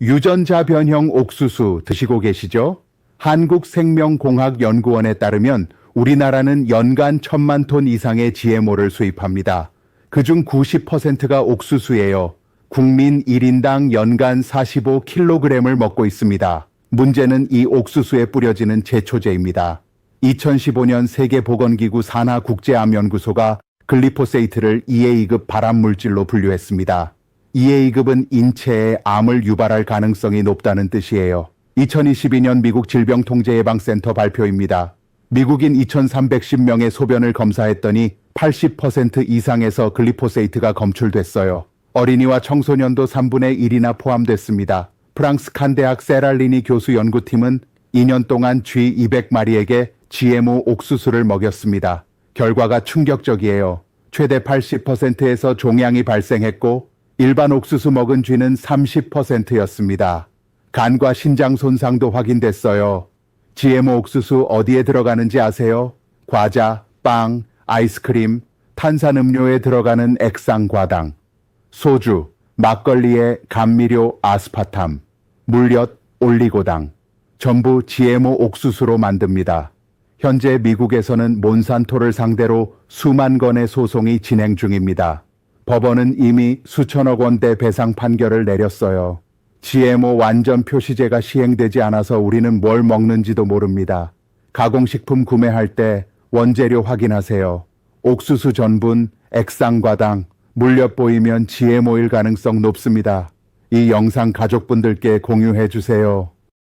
유전자 변형 옥수수 드시고 계시죠? 한국생명공학연구원에 따르면 우리나라는 연간 천만 톤 이상의 GMO를 수입합니다. 그중 90%가 옥수수예요. 국민 1인당 연간 45kg을 먹고 있습니다. 문제는 이 옥수수에 뿌려지는 제초제입니다. 2015년 세계보건기구 산하국제암연구소가 글리포세이트를 2A급 발암물질로 분류했습니다. 2A급은 인체에 암을 유발할 가능성이 높다는 뜻이에요. 2022년 미국 질병통제예방센터 발표입니다. 미국인 2,310명의 소변을 검사했더니 80% 이상에서 글리포세이트가 검출됐어요. 어린이와 청소년도 3분의 1이나 포함됐습니다. 프랑스 칸 대학 세랄리니 교수 연구팀은 2년 동안 쥐 200마리에게 GMO 옥수수를 먹였습니다. 결과가 충격적이에요. 최대 80%에서 종양이 발생했고 일반 옥수수 먹은 쥐는 30%였습니다. 간과 신장 손상도 확인됐어요. GMO 옥수수 어디에 들어가는지 아세요? 과자, 빵, 아이스크림, 탄산음료에 들어가는 액상과당, 소주, 막걸리에 감미료 아스파탐, 물엿, 올리고당, 전부 GMO 옥수수로 만듭니다. 현재 미국에서는 몬산토를 상대로 수만 건의 소송이 진행 중입니다. 법원은 이미 수천억 원대 배상 판결을 내렸어요. GMO 완전 표시제가 시행되지 않아서 우리는 뭘 먹는지도 모릅니다. 가공식품 구매할 때 원재료 확인하세요. 옥수수 전분, 액상과당, 물엿 보이면 GMO일 가능성 높습니다. 이 영상 가족분들께 공유해 주세요.